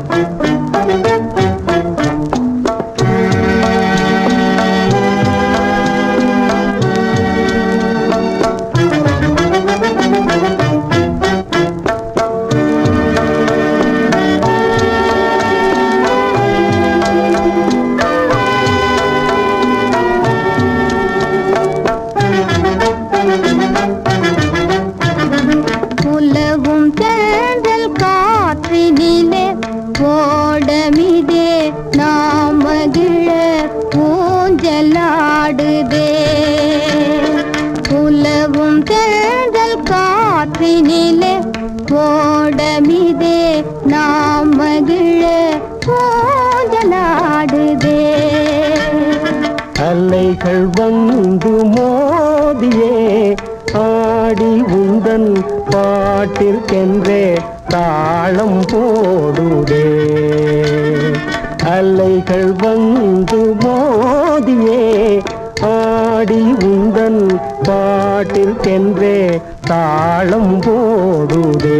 உலவும் இடமிதே நாம் மகிழ ஊஞ்சலாடுதே. உலவும் தேர்தல் காற்றினிலே ஓடமிதே நாம் மகிழ ஊஞ்சலாடுதே. அலைகள் வந்து மோதியே ஆடி உந்தன் பாட்டிற்கென்றே தாளம் போடுதே. அலைகள் வந்து மோதியே ஆடி உந்தன் பாட்டிற்கென்றே தாளம் போடுதே.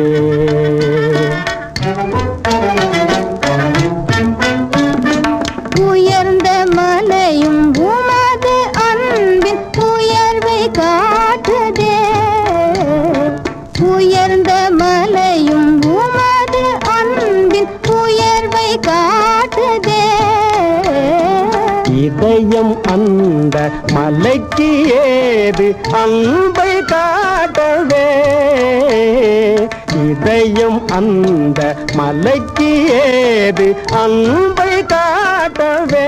உயர்ந்த மலையும் உமது அன்பின் உயர்வை கா இதயம் அந்த மலைக்கு ஏது அன்பை காட்டவே? இதயம் அந்த மலைக்கு ஏது அன்பை காட்டவே?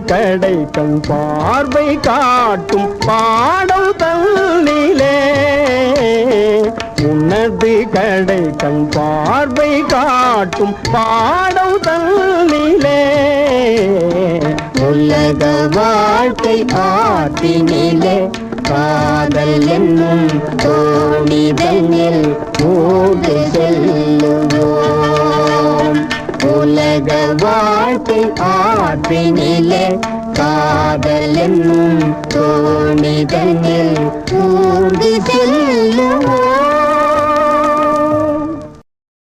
கடை கண் பார்வை காட்டும் பாடம் தன்னிலே. உன்னது கடை கண் பார்வை காட்டும் பாடம் தன்னிலே. உலக வாழ்க்கை ஆற்றினிலே காதல் என்னும் தோணிதே உலக வாழ்க்கை ஆற்றினிலே காதல் என்னும் தோணிதனில் ஊர்ந்து செல்லுவோம்